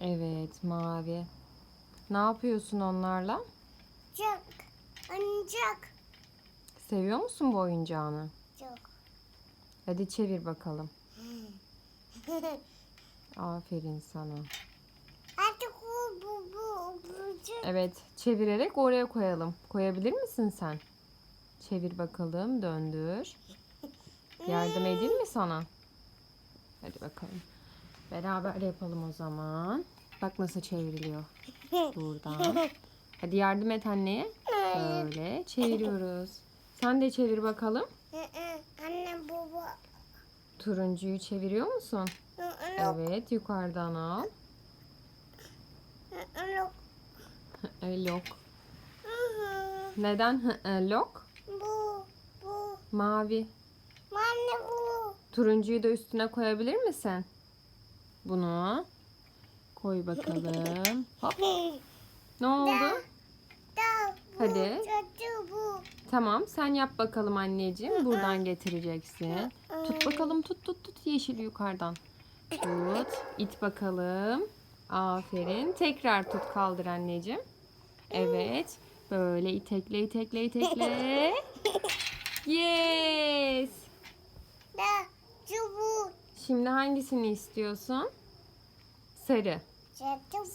Evet mavi. Ne yapıyorsun onlarla? Çok. Ancak. Seviyor musun bu oyuncağını? Çok. Hadi çevir bakalım. Aferin sana. Artık bu bu bu bu. Evet çevirerek oraya koyalım. Koyabilir misin sen? Çevir bakalım döndür. Yardım edeyim mi sana? Hadi bakalım. Beraber yapalım o zaman. Bak nasıl çevriliyor. Buradan. Hadi yardım et anneye. Böyle çeviriyoruz. Sen de çevir bakalım. Anne baba. Turuncuyu çeviriyor musun? Evet yukarıdan al. Lock. Neden lock? Bu bu. Mavi. Anne bu. Turuncuyu da üstüne koyabilir misin? Bunu. Koy bakalım. Hop. Ne oldu? Hadi. Tamam sen yap bakalım anneciğim. Buradan getireceksin. Tut bakalım tut tut tut yeşili yukarıdan. Tut. İt bakalım. Aferin. Tekrar tut kaldır anneciğim. Evet. Böyle itekle itekle itekle. Yes. Şimdi hangisini istiyorsun? Sarı.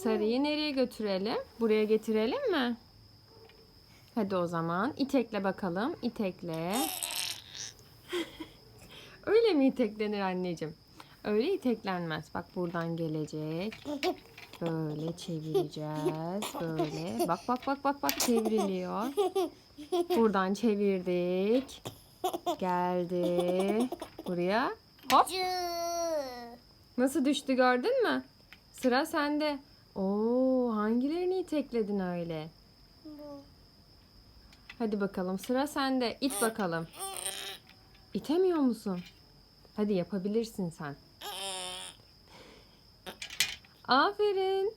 Sarıyı nereye götürelim? Buraya getirelim mi? Hadi o zaman itekle bakalım. İtekle. Öyle mi iteklenir anneciğim? Öyle iteklenmez. Bak buradan gelecek. Böyle çevireceğiz. Böyle. Bak bak bak bak bak çevriliyor. Buradan çevirdik. Geldi. Buraya. Hop. Nasıl düştü gördün mü? Sıra sende. Oo, hangilerini itekledin öyle? Bu. Hadi bakalım sıra sende. İt bakalım. İtemiyor musun? Hadi yapabilirsin sen. Aferin.